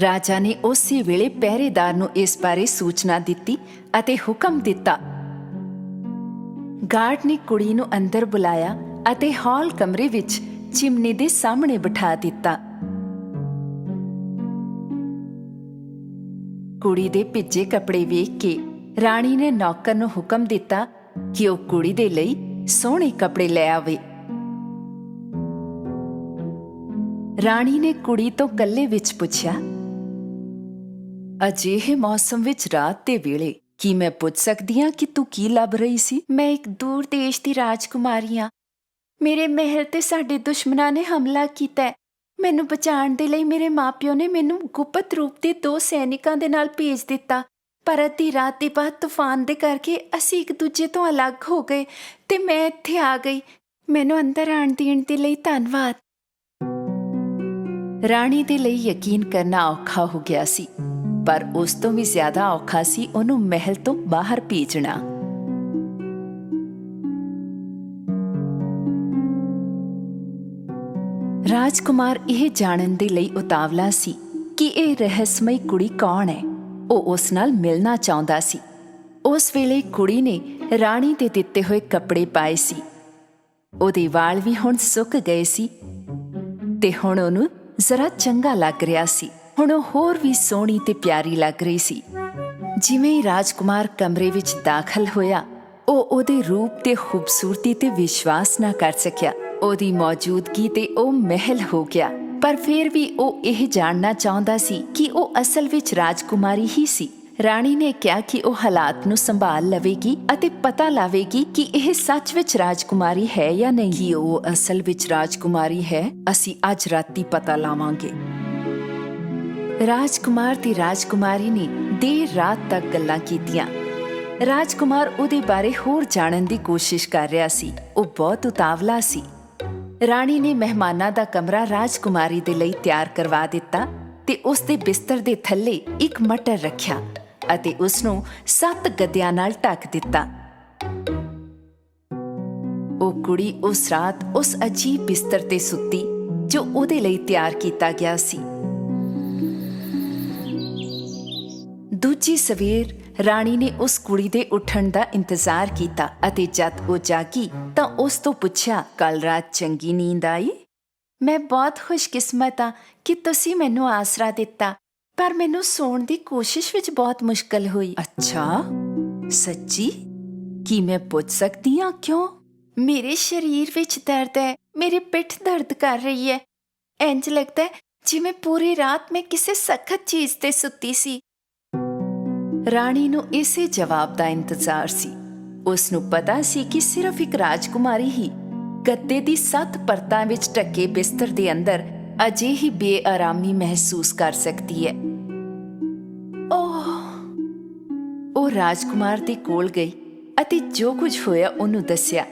ਰਾਜਾ ਨੇ ਉਸੇ ਵੇਲੇ ਪਹਿਰੇਦਾਰ ਨੂੰ ਇਸ ਬਾਰੇ ਸੂਚਨਾ ਦਿੱਤੀ ਅਤੇ ਹੁਕਮ ਦਿੱਤਾ। ਗਾਰਡ ਨੇ ਕੁੜੀ ਨੂੰ ਅੰਦਰ ਬੁਲਾਇਆ ਅਤੇ ਹਾਲ ਕਮਰੇ ਵਿੱਚ ਚਿਮਨੀ ਦੇ ਸਾਹਮਣੇ ਬਿਠਾ ਦਿੱਤਾ। ਕੁੜੀ ਦੇ ਭਿੱਜੇ ਕੱਪੜੇ ਵੇਖ ਕੇ ਰਾਣੀ ਨੇ ਨੌਕਰ ਨੂੰ ਹੁਕਮ ਦਿੱਤਾ ਕਿ ਉਹ ਕੁੜੀ ਦੇ ਲਈ ਸੋਹਣੇ ਕੱਪੜੇ ਲੈ ਆਵੇ। ਰਾਣੀ ਨੇ ਕੁੜੀ ਤੋਂ ਕੱਲੇ ਵਿੱਚ ਪੁੱਛਿਆ, ਅਜਿਹੇ ਮੌਸਮ ਵਿੱਚ ਰਾਤ ਦੇ ਵੇਲੇ ਕੀ ਮੈਂ ਪੁੱਛ ਸਕਦੀ ਹਾਂ ਕਿ ਤੂੰ ਕੀ ਲੱਭ ਰਹੀ ਸੀ? ਮੈਂ ਇੱਕ ਦੂਰ ਦੇਸ਼ ਦੀ ਰਾਜਕੁਮਾਰੀ ਹਾਂ। ਮੇਰੇ ਮਹਿਲ ਤੇ ਸਾਡੇ ਦੁਸ਼ਮਣਾਂ ਨੇ ਹਮਲਾ ਕੀਤਾ ਮੈਨੂੰ ਬਚਾਉਣ ਦੇ ਲਈ ਮੇਰੇ ਮਾਪਿਓ ਨੇ ਮੈਨੂੰ ਗੁਪਤ ਰੂਪ ਦੇ ਦੋ ਸੈਨਿਕਾਂ ਦੇ ਨਾਲ ਭੇਜ ਦਿੱਤਾ। ਪਰ ਅੱਧੀ ਰਾਤ ਦੇ ਬਾਅਦ ਤੂਫਾਨ ਦੇ ਕਰਕੇ ਅਸੀਂ ਇੱਕ ਦੂਜੇ ਤੋਂ ਅਲੱਗ ਹੋ ਗਏ ਤੇ ਮੈਂ ਇੱਥੇ ਆ ਗਈ। ਮੈਨੂੰ ਅੰਦਰ ਆਣ ਦੇਣ ਦੇ ਲਈ ਧੰਨਵਾਦ। ਰਾਣੀ ਦੇ ਲਈ ਯਕੀਨ ਕਰਨਾ ਔਖਾ ਹੋ ਗਿਆ ਸੀ, ਪਰ ਉਸ ਤੋਂ ਵੀ ਜ਼ਿਆਦਾ ਔਖਾ ਸੀ ਉਹਨੂੰ ਮਹਿਲ ਤੋਂ ਬਾਹਰ ਭੇਜਣਾ। ਰਾਜਕੁਮਾਰ ਇਹ ਜਾਣਨ ਦੇ ਲਈ ਉਤਾਵਲਾ ਸੀ ਕਿ ਇਹ ਰਹੱਸਮਈ ਕੁੜੀ ਕੌਣ ਹੈ। ਉਹ ਉਸ ਨਾਲ ਮਿਲਣਾ ਚਾਹੁੰਦਾ ਸੀ। ਉਸ ਵੇਲੇ ਕੁੜੀ ਨੇ ਰਾਣੀ ਦੇ ਦਿੱਤੇ ਹੋਏ ਕੱਪੜੇ ਪਾਏ ਸੀ। ਉਹਦੇ ਵਾਲ ਵੀ ਹੁਣ ਸੁੱਕ ਗਏ ਸੀ ਤੇ ਹੁਣ ਉਹਨੂੰ ਜ਼ਰਾ ਚੰਗਾ ਲੱਗ ਰਿਹਾ ਸੀ। ਹੁਣ ਉਹ ਹੋਰ ਵੀ ਸੋਹਣੀ ਤੇ ਪਿਆਰੀ ਲੱਗ ਰਹੀ ਸੀ। ਜਿਵੇਂ ਹੀ ਰਾਜਕੁਮਾਰ ਕਮਰੇ ਵਿੱਚ ਦਾਖਲ ਹੋਇਆ, ਉਹ ਉਹਦੇ ਰੂਪ ਤੇ ਖੂਬਸੂਰਤੀ ਤੇ ਵਿਸ਼ਵਾਸ ਨਾ ਕਰ ਸਕਿਆ। ਉਹਦੀ ਮੌਜੂਦਗੀ ਤੇ ਉਹ ਮਹਿਲ ਹੋ ਗਿਆ। ਪਰ ਫਿਰ ਵੀ ਉਹ ਇਹ ਜਾਣਨਾ ਚਾਹੁੰਦਾ ਸੀ ਕਿ ਉਹ ਅਸਲ ਵਿੱਚ ਰਾਜਕੁਮਾਰੀ ਹੀ ਸੀ। ਰਾਣੀ ਨੇ ਕਿਹਾ ਕਿ ਉਹ ਹਾਲਾਤ ਨੂੰ ਸੰਭਾਲ ਲਵੇਗੀ ਅਤੇ ਪਤਾ ਲਾਵੇਗੀ ਕਿ ਇਹ ਸੱਚ ਵਿੱਚ ਰਾਜਕੁਮਾਰੀ ਹੈ ਜਾਂ ਨਹੀਂ। ਕਿ ਉਹ ਅਸਲ ਵਿੱਚ ਰਾਜਕੁਮਾਰੀ ਹੈ? ਅਸੀਂ ਅੱਜ ਰਾਤੀ ਪਤਾ ਲਾਵਾਂਗੇ। ਰਾਜਕੁਮਾਰ ਤੇ ਰਾਜਕੁਮਾਰੀ ਨੇ ਦੇਰ ਰਾਤ ਤੱਕ ਗੱਲਾਂ ਕੀਤੀਆਂ। ਰਾਜਕੁਮਾਰ ਉਹਦੇ ਬਾਰੇ ਹੋਰ ਜਾਣਨ ਦੀ ਕੋਸ਼ਿਸ਼ ਕਰ ਰਿਹਾ ਸੀ। ਉਹ ਬਹੁਤ ਉਤਾਵਲਾ ਸੀ। ਰਾਣੀ ਨੇ ਮਹਿਮਾਨਾਂ ਦਾ ਕਮਰਾ ਰਾਜਕੁਮਾਰੀ ਦੇ ਲਈ ਤਿਆਰ ਕਰਵਾ ਦਿੱਤਾ ਤੇ ਉਸ ਦੇ ਬਿਸਤਰ ਦੇ ਥੱਲੇ ਇੱਕ ਮਟਰ ਰੱਖਿਆ ਅਤੇ ਉਸ ਨੂੰ ਸੱਤ ਗੱਦਿਆਂ ਨਾਲ ਢੱਕ ਦਿੱਤਾ। ਉਹ ਕੁੜੀ ਉਸ ਰਾਤ ਉਸ ਅਜੀਬ ਬਿਸਤਰ ਤੇ ਸੁੱਤੀ ਜੋ ਉਹਦੇ ਲਈ ਤਿਆਰ ਕੀਤਾ ਗਿਆ ਸੀ। ਦੂਜੀ ਸਵੇਰ ਰਾਣੀ ਨੇ ਉਸ ਕੁੜੀ ਦੇ ਉੱਠਣ ਦਾ ਇੰਤਜ਼ਾਰ ਕੀਤਾ ਅਤੇ ਜਦ ਉਹ ਜਾਗੀ ਤਾਂ ਉਸ ਤੋਂ ਪੁੱਛਿਆ ਕੱਲ ਰਾਤ ਚੰਗੀ ਨੀਂਦ ਆਈ? ਮੈਂ ਬਹੁਤ ਖੁਸ਼ਕਿਸਮਤ ਹਾਂ ਕਿ ਤੁਸੀਂ ਮੈਨੂੰ ਆਸਰਾ ਦਿੱਤਾ ਪਰ ਮੈਨੂੰ ਸੌਣ ਦੀ ਕੋਸ਼ਿਸ਼ ਵਿੱਚ ਬਹੁਤ ਮੁਸ਼ਕਲ ਹੋਈ। ਅੱਛਾ। ਸੱਚੀ? ਕੀ ਮੈਂ ਪੁੱਛ ਸਕਦੀ ਹਾਂ ਕਿਉਂ? ਮੇਰੇ ਸਰੀਰ ਵਿੱਚ ਦਰਦ ਹੈ ਮੇਰੀ ਪਿੱਠ ਦਰਦ ਕਰ ਰਹੀ ਹੈ। ਇੰਜ ਲੱਗਦਾ ਹੈ ਜਿਵੇਂ ਪੂਰੀ ਰਾਤ ਮੈਂ ਕਿਸੇ ਸਖਤ ਚੀਜ਼ ਤੇ ਸੁੱਤੀ ਸੀ। ਰਾਣੀ ਨੂੰ ਇਸੇ ਜਵਾਬ ਦਾ ਇੰਤਜ਼ਾਰ ਸੀ। ਉਸ ਨੂੰ ਪਤਾ ਸੀ ਕਿ ਸਿਰਫ ਇੱਕ ਰਾਜਕੁਮਾਰੀ ਹੀ ਗੱਦੇ ਦੀ ਸੱਤ ਪਰਤਾਂ ਵਿੱਚ ਢੱਕੇ ਬਿਸਤਰ ਦੇ ਅੰਦਰ ਅਜੇ ਹੀ ਬੇਆਰਾਮੀ ਮਹਿਸੂਸ ਕਰ ਸਕਦੀ ਹੈ। ਓਹ! ਉਹ ਰਾਜਕੁਮਾਰ ਦੇ ਕੋਲ ਗਈ ਅਤੇ ਜੋ ਕੁਝ ਹੋਇਆ ਉਹਨੂੰ ਦੱਸਿਆ।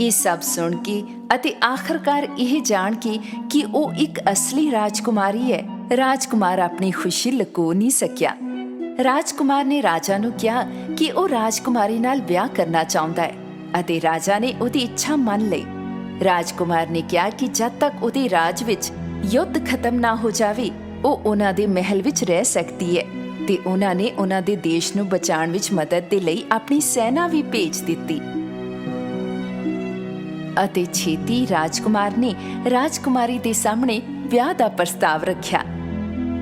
ਇਹ ਸਭ ਸੁਣ ਕੇ ਅਤੇ ਆਖਰਕਾਰ ਇਹ ਜਾਣ ਕੇ ਕਿ ਉਹ ਇੱਕ ਅਸਲੀ ਰਾਜਕੁਮਾਰੀ ਹੈ। ਰਾਜਕੁਮਾਰ ਆਪਣੀ ਖੁਸ਼ੀ ਲੁਕੋ ਨਹੀਂ ਸਕਿਆ। ਰਾਜਕੁਮਾਰ ਨੇ ਰਾਜਾ ਨੂੰ ਕਿਹਾ ਕਿ ਉਹ ਰਾਜਕੁਮਾਰੀ ਨਾਲ ਵਿਆਹ ਕਰਨਾ ਚਾਹੁੰਦਾ ਹੈ ਅਤੇ ਰਾਜਾ ਨੇ ਉਹਦੀ ਇੱਛਾ ਮੰਨ ਲਈ। ਰਾਜਕੁਮਾਰ ਨੇ ਕਿਹਾ ਕਿ ਜਦ ਤੱਕ ਉਹਦੇ ਰਾਜ ਵਿੱਚ ਯੁੱਧ ਖਤਮ ਨਾ ਹੋ ਜਾਵੇ, ਉਹ ਉਹਨਾਂ ਦੇ ਮਹਿਲ ਵਿੱਚ ਰਹਿ ਸਕਦੀ ਹੈ ਤੇ ਉਹਨਾਂ ਨੇ ਉਹਨਾਂ ਦੇ ਦੇਸ਼ ਨੂੰ ਬਚਾਉਣ ਵਿੱਚ ਮਦਦ ਦੇ ਲਈ ਆਪਣੀ ਸੈਨਾ ਵੀ ਭੇਜ ਦਿੱਤੀ। ਅਤੇ ਛੇਤੀ ਰਾਜਕੁਮਾਰ ਨੇ ਰਾਜਕੁਮਾਰੀ ਦੇ ਸਾਹਮਣੇ ਵਿਆਹ ਦਾ ਪ੍ਰਸਤਾਵ ਰੱਖਿਆ।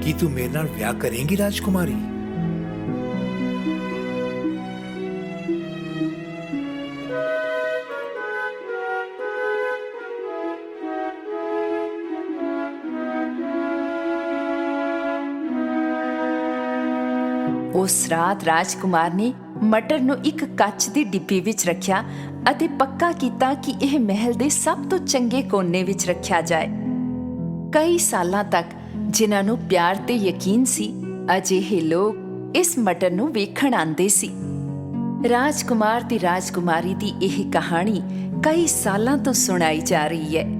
ਕੀ ਤੂੰ ਮੇਰੇ ਨਾਲ ਵਿਆਹ ਕਰੇਂਗੀ ਰਾਜਕੁਮਾਰੀ? ਉਸ ਰਾਤ ਰਾਜਕੁਮਾਰ ਨੇ ਮਟਰ ਨੂੰ ਇੱਕ ਕੱਚ ਦੀ ਡਿੱਬੀ ਵਿੱਚ ਰੱਖਿਆ ਅਤੇ ਪੱਕਾ ਕੀਤਾ ਕਿ ਇਹ ਮਹਿਲ ਦੇ ਸਭ ਤੋਂ ਚੰਗੇ ਕੋਨੇ ਵਿੱਚ ਰੱਖਿਆ ਜਾਏ। ਕਈ ਸਾਲਾਂ ਤੱਕ ਜਿਨ੍ਹਾਂ ਨੂੰ ਪਿਆਰ ਤੇ ਯਕੀਨ ਸੀ, ਅਜਿਹੇ ਲੋਕ ਇਸ ਮਟਰ ਨੂੰ ਵੇਖਣ ਆਉਂਦੇ ਸੀ। ਰਾਜਕੁਮਾਰ ਤੇ ਰਾਜਕੁਮਾਰੀ ਦੀ ਇਹ ਕਹਾਣੀ ਕਈ ਸਾਲਾਂ ਤੋਂ ਸੁਣਾਈ ਜਾ ਰਹੀ ਹੈ।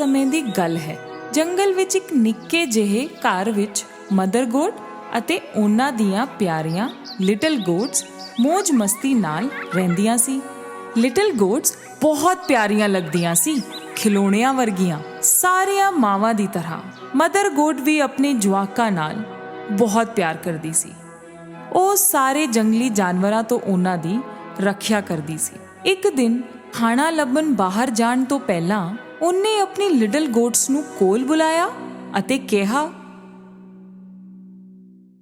ਸਮੇਂ ਦੀ ਗੱਲ ਹੈ। ਜੰਗਲ ਵਿੱਚ ਇੱਕ ਨਿੱਕੇ ਜਿਹੇ ਘਰ ਵਿੱਚ ਮਦਰ ਗੋਟ ਅਤੇ ਉਹਨਾਂ ਦੀਆਂ ਪਿਆਰੀਆਂ ਲਿਟਲ ਗੋਟਸ ਮौज ਮਸਤੀ ਨਾਲ ਰਹਿੰਦੀਆਂ ਸੀ। ਲਿਟਲ ਗੋਟਸ ਬਹੁਤ ਪਿਆਰੀਆਂ ਲੱਗਦੀਆਂ ਸੀ, ਖਿਲੌਣਿਆਂ ਵਰਗੀਆਂ, ਸਾਰੀਆਂ ਮਾਵਾਂ ਦੀ ਤਰ੍ਹਾਂ। ਮਦਰ ਗੋਟ ਵੀ ਆਪਣੇ ਜਵਾਕਾਂ ਨਾਲ ਬਹੁਤ ਪਿਆਰ ਕਰਦੀ ਸੀ। ਉਹ ਸਾਰੇ ਜੰਗਲੀ ਜਾਨਵਰਾਂ ਤੋਂ ਉਹਨਾਂ ਦੀ ਰੱਖਿਆ ਕਰਦੀ ਸੀ। ਇੱਕ ਦਿਨ ਖਾਣਾ ਲੱਭਣ ਬਾਹਰ ਜਾਣ ਤੋਂ ਪਹਿਲਾਂ ਉਹਨੇ ਆਪਣੀ ਲਿਟਲ ਗੋਟਸ ਨੂੰ ਕੋਲ ਬੁਲਾਇਆ ਅਤੇ ਕਿਹਾ,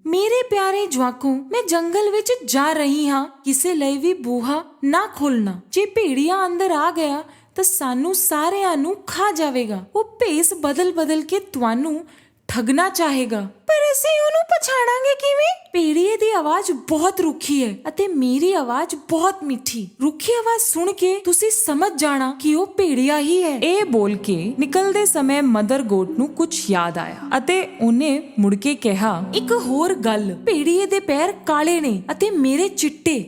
ਮੇਰੇ ਪਿਆਰੇ ਜਵਾਕੋ, ਮੈਂ ਜੰਗਲ ਵਿੱਚ ਜਾ ਰਹੀ ਹਾਂ। ਕਿਸੇ ਲਈ ਵੀ ਬੂਹਾ ਨਾ ਖੋਲਣਾ ਜੇ ਭੇੜੀਆ ਅੰਦਰ ਆ ਗਿਆ, ਤਾਂ ਸਾਨੂੰ ਸਾਰਿਆਂ ਨੂੰ ਖਾ ਜਾਵੇਗਾ। ਉਹ ਭੇਸ ਬਦਲ ਬਦਲ ਕੇ ਤੁਹਾਨੂੰ ਠਗਣਾ ਚਾਹੇਗਾ। ਪਰ ਅਸੀਂ ਉਹਨੂੰ ਪਛਾਣਾਂਗੇ ਕਿਵੇਂ? ਭੇੜੀਏ ਦੀ ਆਵਾਜ਼ ਬਹੁਤ ਰੁੱਖੀ ਹੈ ਅਤੇ ਮੇਰੀ ਆਵਾਜ਼ ਬਹੁਤ ਮਿੱਠੀ। ਰੁੱਖੀ ਆਵਾਜ਼ ਸੁਣ ਕੇ ਤੁਸੀਂ ਸਮਝ ਜਾਣਾ ਕਿ ਉਹ ਭੇੜੀਆ ਹੀ ਹੈ। ਇਹ ਬੋਲ ਕੇ ਨਿਕਲਦੇ ਸਮੇਂ ਮਦਰ ਗੋਟ ਨੂੰ ਕੁਝ ਯਾਦ ਆਇਆ ਅਤੇ ਉਹਨੇ ਮੁੜ ਕੇ ਕਿਹਾ, ਇੱਕ ਹੋਰ ਗੱਲ। ਭੇੜੀਏ ਦੇ ਪੈਰ ਕਾਲੇ ਨੇ ਅਤੇ ਮੇਰੇ ਚਿੱਟੇ।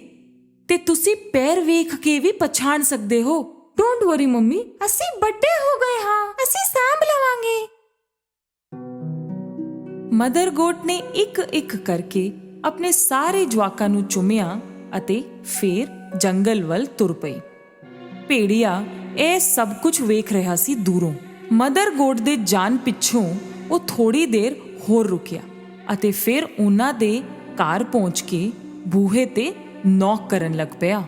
ਤੇ ਤੁਸੀਂ ਪੈਰ ਵੇਖ ਕੇ ਵੀ ਪਛਾਣ ਸਕਦੇ ਹੋ। Don't worry mummy. ਅਸੀਂ ਵੱਡੇ ਹੋ ਗਏ ਹਾਂ। ਅਸੀਂ ਸਾਂਭ ਲਵਾਂਗੇ। ਮਦਰ ਗੋਟ ਨੇ ਇੱਕ ਇੱਕ ਕਰਕੇ ਆਪਣੇ ਸਾਰੇ ਜਵਾਕਾਂ ਨੂੰ ਚੁੰਮਿਆ ਅਤੇ ਫੇਰ ਜੰਗਲ ਵੱਲ ਤੁਰ ਪਈ। ਭੇੜੀਆ, ਇਹ ਸਭ ਕੁਝ ਵੇਖ ਰਿਹਾ ਸੀ ਦੂਰੋਂ। ਮਦਰ ਗੋਟ ਦੇ ਜਾਨ ਪਿੱਛੋਂ ਉਹ ਥੋੜੀ ਦੇਰ ਹੋਰ ਰੁਕਿਆ ਅਤੇ ਫਿਰ ਉਹਨਾਂ ਦੇ ਘਰ ਪਹੁੰਚ ਕੇ ਬੂਹੇ ਤੇ ਨੌਕ ਕਰਨ ਲੱਗ ਪਿਆ।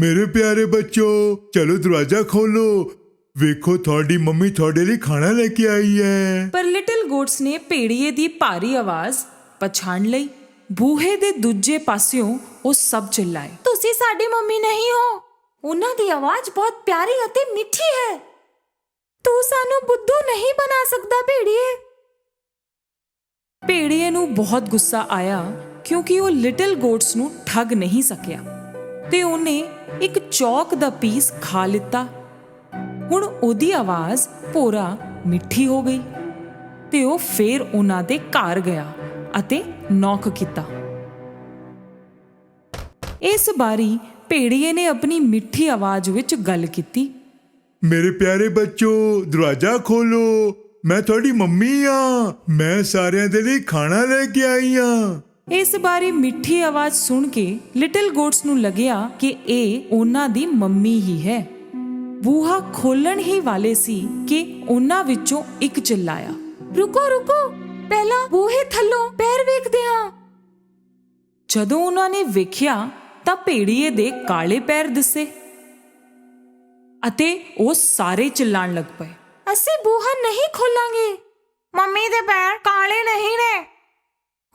ਮੇਰੇ ਪਿਆਰੇ ਬੱਚੋ ਚਲੋ ਦਰਵਾਜ਼ਾ ਖੋਲੋ। ਵੇਖੋ ਤੁਹਾਡੀ ਮੰਮੀ ਤੁਹਾਡੇ ਲਈ ਖਾਣਾ ਲੈ ਕੇ ਆਈ ਹੈ। ਪਰ ਲਿਟਲ ਗੋਟਸ ਨੇ ਭੇੜੀਏ ਦੀ ਭਾਰੀ ਆਵਾਜ਼ ਪਛਾਣ ਲਈ। ਬੂਹੇ ਦੇ ਦੂਜੇ ਪਾਸਿਓਂ ਉਹ ਸਭ ਚਿল্ਲਾਏ ਤੁਸੀਂ ਸਾਡੀ ਮੰਮੀ ਨਹੀਂ ਹੋ। ਉਹਨਾਂ ਦੀ ਆਵਾਜ਼ ਬਹੁਤ ਪਿਆਰੀ ਅਤੇ ਮਿੱਠੀ ਹੈ। ਤੂੰ ਸਾਨੂੰ ਬੁੱਧੂ ਨਹੀਂ ਬਣਾ ਸਕਦਾ ਭੇੜੀਏ। ਭੇੜੀਏ ਨੂੰ ਬਹੁਤ ਗੁੱਸਾ ਆਇਆ ਕਿਉਂਕਿ ਉਹ ਲਿਟਲ ਗੋਟਸ ਨੂੰ ਠੱਗ ਨਹੀਂ ਸਕਿਆ। ਤੇ ਉਹਨੇ ਇੱਕ ਚੌਕ ਦਾ ਪੀਸ ਖਾ ਲਿੱਤਾ। ਹੁਣ ਉਹਦੀ ਆਵਾਜ਼ ਭੋਰਾ ਮਿੱਠੀ ਹੋ ਗਈ ਤੇ ਉਹ ਫੇਰ ਉਹਨਾਂ ਦੇ ਘਰ ਗਿਆ ਅਤੇ ਨੌਕ ਕੀਤਾ। ਇਸ ਬਾਰੀ ਭੇੜੀਏ ਨੇ ਆਪਣੀ ਮਿੱਠੀ ਆਵਾਜ਼ ਵਿੱਚ ਗੱਲ ਕੀਤੀ। ਮੇਰੇ ਪਿਆਰੇ ਬੱਚੋ, ਦਰਵਾਜ਼ਾ ਖੋਲੋ। ਮੈਂ ਤੁਹਾਡੀ ਮੰਮੀ ਆ। ਮੈਂ ਸਾਰਿਆਂ ਦੇ ਲਈ ਖਾਣਾ ਲੈ ਕੇ ਆਈ ਆ। ਇਸ ਬਾਰੇ ਮਿੱਠੀ ਆਵਾਜ਼ ਸੁਣ ਕੇ ਲਿਟਲ ਗੋਟਸ ਨੂੰ ਲੱਗਿਆ ਕਿ ਇਹ ਉਹਨਾਂ ਦੀ ਮੰਮੀ ਹੀ ਹੈ। ਬੂਹਾ ਖੋਲਣ ਹੀ ਵਾਲੇ ਸੀ ਕਿ ਉਹਨਾਂ ਵਿੱਚੋਂ ਇੱਕ ਚਿল্ਲਾਇਆ ਰੁਕੋ ਰੁਕੋ ਪਹਿਲਾਂ ਬੂਹੇ ਥੱਲੋਂ ਪੈਰ ਵੇਖਦੇ ਹਾਂ। ਜਦੋਂ ਉਹਨਾਂ ਨੇ ਵੇਖਿਆ ਤਾਂ ਭੇੜੀਏ ਦੇ ਕਾਲੇ ਪੈਰ ਦਿਸੇ ਅਤੇ ਉਹ ਸਾਰੇ ਚਿল্ਲਾਣ ਲੱਗ ਪਏ। ਅਸੀਂ ਬੂਹਾ ਨਹੀਂ ਖੋਲਾਂਗੇ। ਮੰਮੀ ਦੇ ਪੈਰ ਕਾਲੇ ਨਹੀਂ ਨੇ।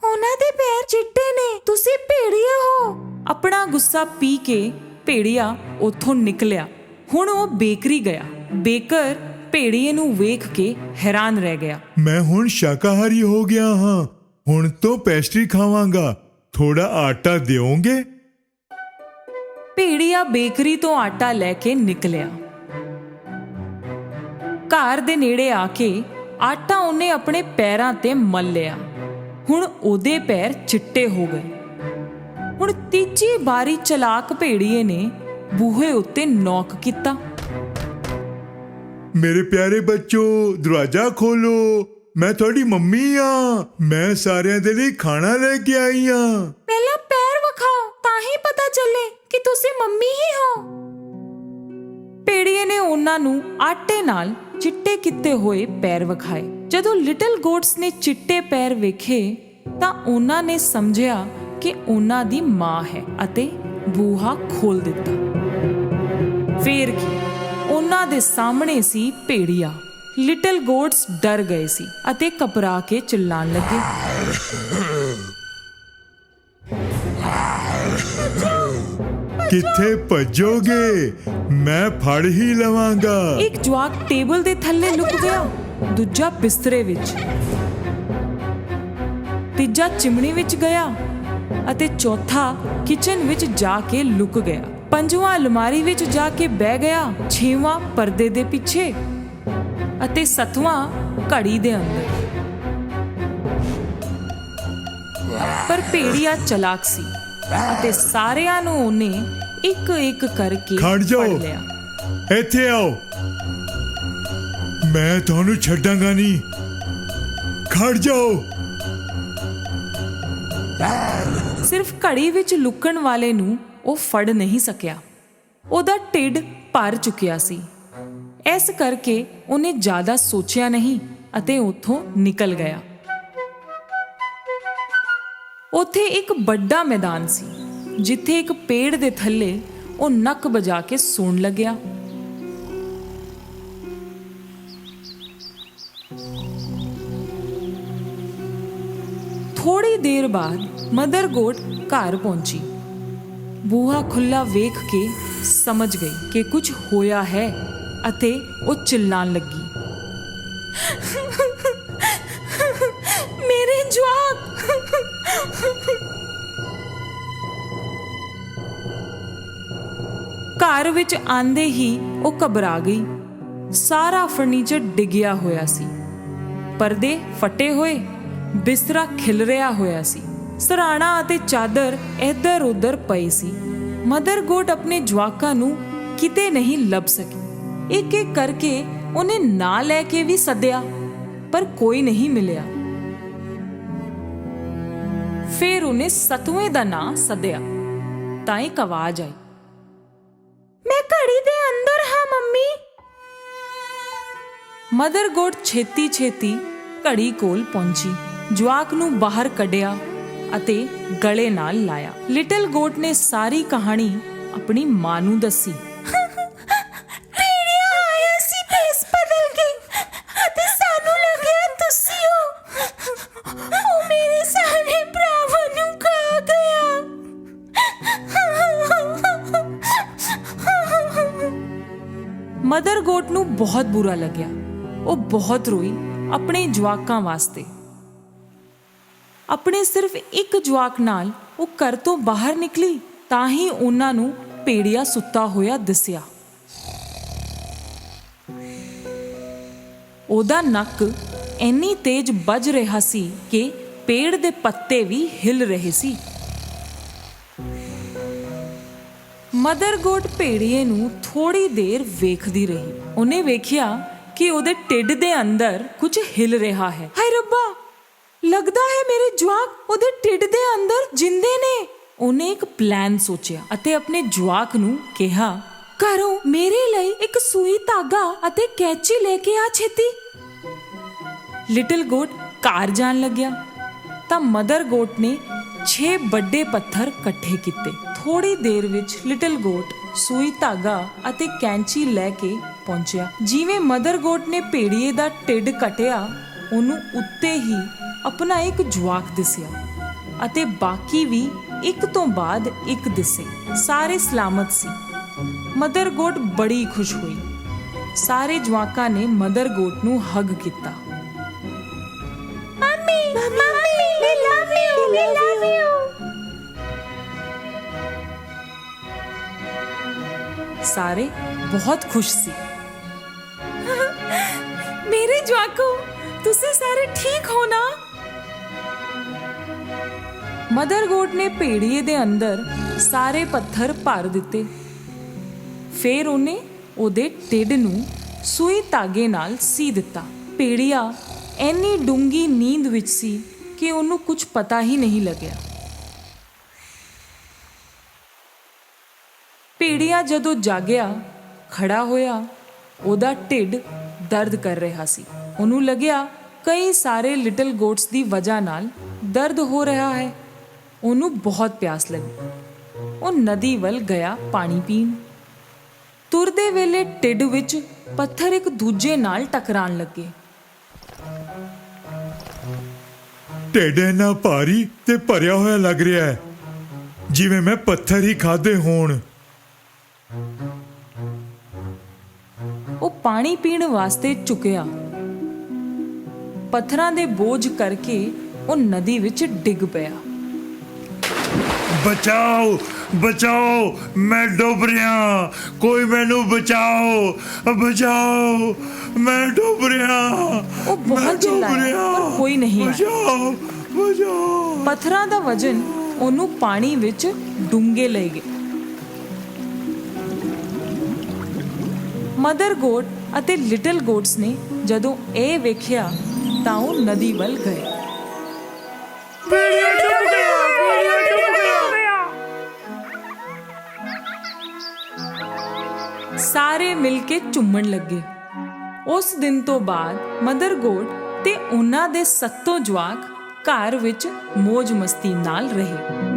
ਉਹਨਾਂ ਦੇ ਪੈਰ ਚਿੱਟੇ ਨੇ। ਤੁਸੀਂ ਭੇੜੀਏ ਹੋ। ਆਪਣਾ ਗੁੱਸਾ ਪੀ ਕੇ ਭੇੜੀਆ ਉੱਥੋਂ ਨਿਕਲਿਆ। ਹੁਣ ਉਹ ਬੇਕਰੀ ਗਿਆ। ਬੇਕਰ ਭੇੜੀਏ ਨੂੰ ਵੇਖ ਕੇ ਹੈਰਾਨ ਰਹਿ ਗਿਆ। ਮੈਂ ਹੁਣ ਸ਼ਾਕਾਹਾਰੀ ਹੋ ਗਿਆ ਹਾਂ। ਹੁਣ ਤੋਂ ਪੈਸਟਰੀ ਖਾਵਾਂਗਾ। ਥੋੜਾ ਆਟਾ ਦਿਓਗੇ? ਭੇੜੀਆ ਬੇਕਰੀ ਤੋਂ ਆਟਾ ਲੈ ਕੇ ਨਿਕਲਿਆ। ਘਰ ਦੇ ਨੇੜੇ ਆ ਕੇ ਆਟਾ ਉਹਨੇ ਆਪਣੇ ਪੈਰਾਂ ਤੇ ਮਲ ਲਿਆ ਹੁਣ ਉਹਦੇ ਪੈਰ ਚਿੱਟੇ ਹੋ ਗਏ। ਹੁਣ ਤੀਜੀ ਬਾਰੀ ਚਲਾਕ ਭੇੜੀਏ ਨੇ ਬੂਹੇ ਉੱਤੇ ਨੌਕ ਕੀਤਾ। ਮੇਰੇ ਪਿਆਰੇ ਬੱਚੋ ਦਰਵਾਜ਼ਾ ਖੋਲੋ। ਮੈਂ ਤੁਹਾਡੀ ਮੰਮੀ ਆ। ਮੈਂ ਸਾਰਿਆਂ ਦੇ ਲਈ ਖਾਣਾ ਲੈ ਕੇ ਆਈ ਆ। ਪਹਿਲਾਂ ਪੈਰ ਵਿਖਾਓ ਤਾਂ ਹੀ ਪਤਾ ਚੱਲੇ ਕਿ ਤੁਸੀਂ ਮੰਮੀ ਹੀ ਹੋ। ਪੇੜੀਏ ਨੇ ਉਹਨਾਂ ਨੂੰ ਆਟੇ ਨਾਲ ਚਿੱਟੇ ਕੀਤੇ ਹੋਏ ਪੈਰ ਵਿਖਾਏ। ਜਦੋਂ ਲਿਟਲ ਗੋਟਸ ਨੇ ਚਿੱਟੇ ਪੈਰ ਵੇਖੇ ਤਾਂ ਉਹਨਾਂ ਨੇ ਸਮਝਿਆ ਕਿ ਉਹਨਾਂ ਦੀ ਮਾਂ ਹੈ ਅਤੇ ਬੂਹਾ ਖੋਲ ਦਿੱਤਾ। ਫੇਰ ਕੀ? ਉਹਨਾਂ ਦੇ ਸਾਹਮਣੇ ਸੀ ਭੇੜੀਆ। ਲਿਟਲ ਗੋਟਸ ਡਰ ਗਏ ਸੀ ਅਤੇ ਘਬਰਾ ਕੇ ਚਿল্ਲਾਣ ਲੱਗੇ। ਕਿੱਥੇ ਭੱਜੋਗੇ? ਮੈਂ ਫੜ ਹੀ ਲਵਾਂਗਾ। ਇੱਕ ਜਵਾਕ ਟੇਬਲ ਦੇ ਥੱਲੇ ਲੁਕ ਗਿਆ। ਦੂਜਾ ਬਿਸਤਰੇ ਵਿੱਚ। ਤੀਜਾ ਚਿਮਣੀ ਵਿੱਚ ਗਿਆ ਅਤੇ ਚੌਥਾ ਕਿਚਨ ਵਿੱਚ ਜਾ ਕੇ ਲੁਕ ਗਿਆ। ਪੰਜਵਾਂ ਅਲਮਾਰੀ ਵਿੱਚ ਜਾ ਕੇ ਬਹਿ ਗਿਆ ਛੇਵਾਂ ਪਰਦੇ ਦੇ ਪਿੱਛੇ ਅਤੇ ਸੱਤਵਾਂ ਘੜੀ ਦੇ ਅੰਦਰ। ਪਰ ਭੇੜੀਆ ਚਲਾਕ ਸੀ ਅਤੇ ਸਾਰਿਆਂ ਨੂੰ ਉਹਨੇ ਇੱਕ ਇੱਕ ਕਰਕੇ ਖੜ ਜਾਓ। ਫੜ ਲਿਆ। ਇੱਥੇ ਆਓ। ਮੈਂ ਤੁਹਾਨੂੰ ਛੱਡਾਂਗਾ ਨਹੀਂ। ਖੜ ਜਾਓ। ਸਿਰਫ ਘੜੀ ਵਿੱਚ ਲੁਕਣ ਵਾਲੇ ਨੂੰ ਉਹ ਫੜ ਨਹੀਂ ਸਕਿਆ। ਉਹਦਾ ਢਿੱਡ ਭਰ ਚੁੱਕਿਆ ਸੀ। ਇਸ ਕਰਕੇ ਉਹਨੇ ਜ਼ਿਆਦਾ ਸੋਚਿਆ ਨਹੀਂ ਅਤੇ ਉੱਥੋਂ ਨਿਕਲ ਗਿਆ। ਉੱਥੇ ਇੱਕ ਵੱਡਾ ਮੈਦਾਨ ਸੀ, ਜਿੱਥੇ ਇੱਕ ਪੇੜ ਦੇ ਥੱਲੇ ਉਹ ਨੱਕ ਬਜਾ ਕੇ ਸੌਣ ਲੱਗਿਆ। ਥੋੜੀ ਦੇਰ ਬਾਅਦ ਮਦਰ ਗੋਟ ਘਰ ਪਹੁੰਚੀ। ਬੂਹਾ ਖੁੱਲਾ ਵੇਖ ਕੇ ਸਮਝ ਗਈ ਕਿ ਕੁਝ ਹੋਇਆ ਹੈ ਅਤੇ ਉਹ ਚਿল্লাਣ ਲੱਗੀ। ਮੇਰੇ ਜਵਾਕ! ਘਰ ਵਿੱਚ ਆਂਦੇ ਹੀ ਉਹ ਘਬਰਾ ਗਈ। ਸਾਰਾ ਫਰਨੀਚਰ ਡਿੱਗਿਆ ਹੋਇਆ ਸੀ। ਪਰਦੇ ਫਟੇ ਹੋਏ। ਬਿਸਤਰਾ ਖਿਲ ਰਿਹਾ ਹੋਇਆ ਸੀ। ਸਰਾਣਾ ਅਤੇ ਚਾਦਰ ਇੱਧਰ ਉੱਧਰ ਪਈ ਸੀ। ਮਦਰ ਗੋਟ ਆਪਣੇ ਜਵਾਕਾਂ ਨੂੰ ਕਿਤੇ ਨਹੀਂ ਲੱਭ ਸਕੀ। ਇੱਕ ਇੱਕ ਕਰਕੇ ਉਹਨੇ ਨਾਂ ਲੈ ਕੇ ਵੀ ਸੱਦਿਆ ਪਰ ਕੋਈ ਨਹੀਂ ਮਿਲਿਆ। ਫਿਰ ਉਹਨੇ ਸਤਵੇਂ ਦਾ ਨਾਂ ਸੱਦਿਆ। ਤਾਂ ਇੱਕ ਆਵਾਜ਼ ਆਈ। ਮੈਂ ਘੜੀ ਦੇ ਅੰਦਰ ਹਾਂ ਮੰਮੀ। ਮਦਰ ਗੋਟ ਛੇਤੀ ਛੇਤੀ ਘੜੀ ਕੋਲ ਪਹੁੰਚੀ। ਜਵਾਕ ਨੂੰ ਬਾਹਰ ਕੱਢਿਆ ਅਤੇ ਗਲੇ ਨਾਲ ਲਾਇਆ। ਲਿਟਲ ਗੋਟ ਨੇ ਸਾਰੀ ਕਹਾਣੀ ਆਪਣੀ ਮਾਂ ਨੂੰ ਦੱਸੀ। ਮਦਰ ਗੋਟ ਨੂੰ ਬਹੁਤ ਬੁਰਾ ਲੱਗਿਆ। ਉਹ ਬਹੁਤ ਰੋਈ ਆਪਣੇ ਜਵਾਕਾਂ ਵਾਸਤੇ। ਆਪਣੇ ਸਿਰਫ ਇੱਕ ਜਵਾਕ ਨਾਲ ਉਹ ਘਰ ਤੋਂ ਬਾਹਰ ਨਿਕਲੀ ਤਾਂ ਹੀ ਉਹਨਾਂ ਨੂੰ ਪੇੜੀਆ ਸੁੱਤਾ ਹੋਇਆ ਦਿਸਿਆ। ਉਹਦਾ ਨੱਕ ਇੰਨੀ ਤੇਜ਼ ਵੱਜ ਰਿਹਾ ਸੀ ਕਿ ਪੇੜ ਦੇ ਪੱਤੇ ਵੀ ਹਿਲ ਰਹੇ ਸੀ। ਮਦਰ ਗੋਟ ਭੇੜੀਏ ਨੂੰ ਥੋੜੀ ਦੇਰ ਵੇਖਦੀ ਰਹੀ। ਉਹਨੇ ਵੇਖਿਆ ਕਿ ਉਹਦੇ ਢਿੱਡ ਦੇ ਅੰਦਰ ਕੁਝ ਹਿਲ ਰਿਹਾ ਹੈ। ਹਾਏ ਰੱਬਾ! ਲੱਗਦਾ ਹੈ ਮੇਰੇ ਜਵਾਕ ਉਹਦੇ ਢਿੱਡ ਦੇ ਅੰਦਰ ਜਿੰਦੇ ਨੇ। ਉਹਨੇ ਇੱਕ ਪਲਾਨ ਸੋਚਿਆ ਅਤੇ ਆਪਣੇ ਜਵਾਕ ਨੂੰ ਕਿਹਾ, ਘਰੋਂ ਮੇਰੇ ਲਈ ਇੱਕ ਸੂਈ ਧਾਗਾ ਅਤੇ ਕੈਂਚੀ ਲੈ ਕੇ ਆ ਛੇਤੀ। ਲਿਟਲ ਗੋਟ ਕਾਰ ਜਾਣ ਲੱਗਿਆ। ਤਾਂ ਮਦਰ ਗੋਟ ਨੇ 6 ਵੱਡੇ ਪੱਥਰ ਇਕੱਠੇ ਕੀਤੇ। ਥੋੜੀ ਦੇਰ ਵਿੱਚ ਲਿਟਲ ਗੋਟ ਸੂਈ ਧਾਗਾ ਅਤੇ ਕੈਂਚੀ ਲੈ ਕੇ ਪਹੁੰਚਿਆ। ਜਿਵੇਂ ਮਦਰ ਗੋਟ ਨੇ ਭੇੜੀਏ ਦਾ ਢਿੱਡ ਕਟਿਆ, ਉਹਨੂੰ ਉੱਤੇ ਹੀ ਆਪਣਾ ਇੱਕ ਜਵਾਕ ਦਿਸਿਆ ਅਤੇ ਬਾਕੀ ਵੀ ਇੱਕ ਤੋਂ ਬਾਅਦ ਇੱਕ ਦਿਸੇ। ਸਾਰੇ ਸਲਾਮਤ ਸੀ। ਮਦਰ ਗੋਟ ਬੜੀ ਖੁਸ਼ ਹੋਈ। ਸਾਰੇ ਜਵਾਕਾਂ ਨੇ ਮਦਰ ਗੋਟ ਨੂੰ ਹੱਗ ਕੀਤਾ। ਮੰਮੀ ਮੰਮੀ ਵੀ ਲਵ ਯੂ ਵੀ ਲਵ ਯੂ ਸਾਰੇ ਬਹੁਤ ਖੁਸ਼ ਸੀ। ਮੇਰੇ ਜਵਾਕੋ ਤੁਸੀਂ ਸਾਰੇ ਠੀਕ ਹੋ ਨਾ? ਮਦਰ ਗੋਟ ਨੇ ਭੇੜੀਏ ਦੇ ਅੰਦਰ ਸਾਰੇ ਪੱਥਰ ਭਰ ਦਿੱਤੇ। ਫਿਰ ਉਹਨੇ ਉਹਦੇ ਢਿੱਡ ਨੂੰ ਸੂਈ ਧਾਗੇ ਨਾਲ ਸੀ ਦਿੱਤਾ। ਭੇੜੀਆ ਐਨੀ ਡੂੰਗੀ ਨੀਂਦ ਵਿੱਚ ਸੀ ਕਿ ਉਹਨੂੰ ਕੁਝ ਪਤਾ ਹੀ ਨਹੀਂ ਲੱਗਿਆ। ਭੇੜੀਆ ਜਦੋਂ ਜਾਗਿਆ, ਖੜਾ ਹੋਇਆ, ਉਹਦਾ ਢਿੱਡ ਦਰਦ ਕਰ ਰਿਹਾ ਸੀ। ਉਹਨੂੰ ਲੱਗਿਆ, ਕਈ ਸਾਰੇ ਲਿਟਲ ਗੋਟਸ ਦੀ ਵਜ੍ਹਾ ਨਾਲ ਦਰਦ ਹੋ ਰਿਹਾ ਹੈ। ਉਹਨੂੰ ਬਹੁਤ ਪਿਆਸ ਲੱਗੀ। ਉਹ ਨਦੀ ਵੱਲ ਗਿਆ ਪਾਣੀ ਪੀਣ। ਤੁਰਦੇ ਵੇਲੇ ਢਿੱਡ ਵਿੱਚ ਪੱਥਰ ਇੱਕ ਦੂਜੇ ਨਾਲ ਟਕਰਾਣ ਲੱਗੇ। ਢਿੱਡ ਇੰਨਾ ਭਾਰੀ ਤੇ ਭਰਿਆ ਹੋਇਆ ਲੱਗ ਰਿਹਾ ਹੈ ਜਿਵੇਂ ਮੈਂ ਪੱਥਰ ਹੀ ਖਾਦੇ ਹੋਣ। ਉਹ ਪਾਣੀ ਪੀਣ ਵਾਸਤੇ ਝੁਕਿਆ ਪੱਥਰਾਂ ਦੇ ਬੋਝ ਕਰਕੇ ਉਹ ਨਦੀ ਵਿੱਚ ਡਿੱਗ ਪਿਆ। ਬਚਾਓ ਬਚਾਓ ਮੈਂ ਡੁੱਬ ਰਿਹਾ। ਕੋਈ ਮੈਨੂੰ ਬਚਾਓ ਬਚਾਓ ਮੈਂ ਡੁੱਬ ਰਿਹਾ। ਉਹ ਬਹੁਤ ਡੁੱਬ ਚਿল্লাਇਆ, ਰਿਹਾ। ਪਰ ਕੋਈ ਨਹੀਂ। ਬਚਾਓ ਬਚਾਓ। ਪੱਥਰਾਂ ਦਾ ਵਜਨ ਉਹਨੂੰ ਪਾਣੀ ਵਿੱਚ ਡੂੰਘੇ ਲੈ ਗਏ। ਮਦਰ ਗੋਟ ਅਤੇ ਲਿਟਲ ਗੋਟਸ ਨੇ ਜਦੋਂ ਇਹ ਵੇਖਿਆ ਤਾਂ ਉਹ ਨਦੀ ਵੱਲ ਗਏ। ਸਾਰੇ ਮਿਲ ਕੇ ਚੁੰਮਣ ਲੱਗੇ। ਉਸ ਦਿਨ ਤੋਂ ਬਾਅਦ ਮਦਰ ਗੋਟ ਤੇ ਉਹਨਾਂ ਦੇ ਸੱਤੋਂ ਜਵਾਕ ਘਰ ਵਿੱਚ ਮौज ਮਸਤੀ ਨਾਲ ਰਹੇ।